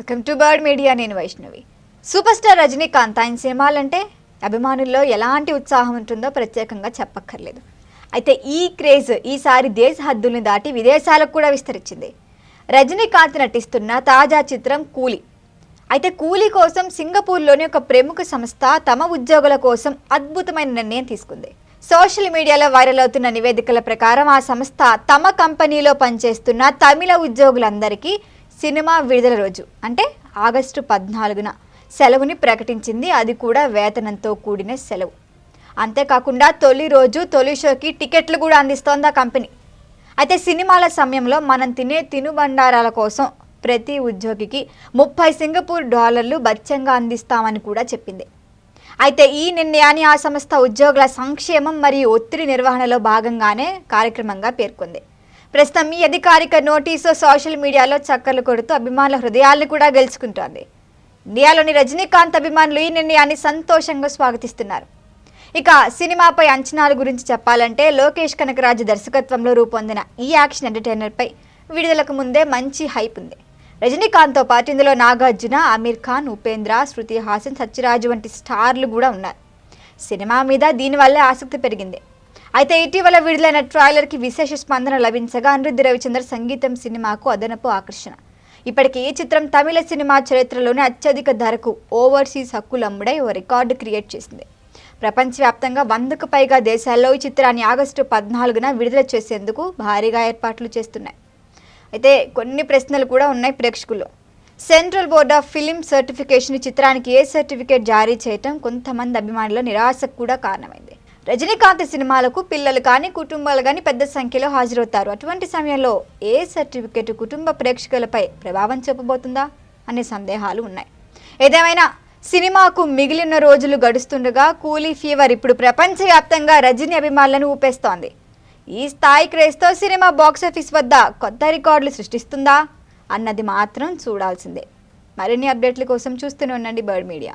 Welcome to bird media నేను Vaishnavi. Super star Rajinikanth ఆయన సినిమాలంటే అభిమానుల్లో ఎలాంటి ఉత్సాహం ఉంటుందో ప్రత్యేకంగా చెప్పక్కర్లేదు. అయితే ఈ క్రేజ్ ఈసారి దేశ హద్దుల్ని దాటి విదేశాలకు కూడా విస్తరించింది. రజనీకాంత్ నటిస్తున్న తాజా చిత్రం కూలీ. అయితే కూలీ కోసం సింగపూర్లోని ఒక ప్రముఖ సంస్థ తమ ఉద్యోగుల కోసం అద్భుతమైన నిర్ణయం తీసుకుంది. సోషల్ మీడియాలో వైరల్ అవుతున్న నివేదికల ప్రకారం ఆ సంస్థ తమ కంపెనీలో పనిచేస్తున్న తమిళ ఉద్యోగులందరికీ సినిమా విడుదల రోజు అంటే ఆగస్టు పద్నాలుగున సెలవుని ప్రకటించింది. అది కూడా వేతనంతో కూడిన సెలవు. అంతేకాకుండా తొలి రోజు తొలి షోకి టికెట్లు కూడా అందిస్తోంది ఆ కంపెనీ. అయితే సినిమాల సమయంలో మనం తినే తినుబండారాల కోసం ప్రతి ఉద్యోగికి ముప్పై సింగపూర్ డాలర్లు బత్యంగా అందిస్తామని కూడా చెప్పింది. అయితే ఈ నిర్ణయాన్ని ఆ సంస్థ ఉద్యోగుల సంక్షేమం మరియు ఒత్తిడి నిర్వహణలో భాగంగానే కార్యక్రమంగా పేర్కొంది. ప్రస్తుతం ఈ అధికారిక నోటీసు సోషల్ మీడియాలో చక్కర్లు కొడుతూ అభిమానుల హృదయాలను కూడా గెలుచుకుంటోంది. ఇండియాలోని రజనీకాంత్ అభిమానులు ఈ నిర్ణయాన్ని సంతోషంగా స్వాగతిస్తున్నారు. ఇక సినిమాపై అంచనాల గురించి చెప్పాలంటే లోకేష్ కనకరాజు దర్శకత్వంలో రూపొందిన ఈ యాక్షన్ ఎంటర్టైనర్పై విడుదలకు ముందే మంచి హైప్ ఉంది. రజనీకాంత్తో పాటు ఇందులో నాగార్జున అమీర్ ఖాన్ ఉపేంద్ర శృతి హాసన్ సత్యరాజు వంటి స్టార్లు కూడా ఉన్నారు. సినిమా మీద దీనివల్లే ఆసక్తి పెరిగింది. అయితే ఇటీవల విడుదలైన ట్రైలర్కి విశేష స్పందన లభించగా అనిరుద్ధి రవిచంద్ర సంగీతం సినిమాకు అదనపు ఆకర్షణ. ఇప్పటికీ ఈ చిత్రం తమిళ సినిమా చరిత్రలోనే అత్యధిక ధరకు ఓవర్సీస్ హక్కులు అమ్ముడై ఓ రికార్డు క్రియేట్ చేసింది. ప్రపంచవ్యాప్తంగా వందకు పైగా దేశాల్లో ఈ చిత్రాన్ని ఆగస్టు పద్నాలుగున విడుదల చేసేందుకు భారీగా ఏర్పాట్లు చేస్తున్నాయి. అయితే కొన్ని ప్రశ్నలు కూడా ఉన్నాయి ప్రేక్షకులు central board of film certification చిత్రానికి ఏ సర్టిఫికేట్ జారీ చేయటం కొంతమంది అభిమానుల నిరాశకు కూడా కారణమైంది. రజనీకాంత్ సినిమాలకు పిల్లలు కానీ కుటుంబాలు కానీ పెద్ద సంఖ్యలో హాజరవుతారు. అటువంటి సమయంలో ఏ సర్టిఫికేట్ కుటుంబ ప్రేక్షకులపై ప్రభావం చూపబోతుందా అనే సందేహాలు ఉన్నాయి. ఏదేమైనా సినిమాకు మిగిలిన రోజులు గడుస్తుండగా కూలీ ఫీవర్ ఇప్పుడు ప్రపంచవ్యాప్తంగా రజనీ అభిమానులను ఊపేస్తోంది. ఈ స్థాయి క్రేజ్తో సినిమా బాక్సాఫీస్ వద్ద కొత్త రికార్డులు సృష్టిస్తుందా అన్నది మాత్రం చూడాల్సిందే. మరిన్ని అప్డేట్ల కోసం చూస్తూనే ఉండండి బర్డ్ మీడియా.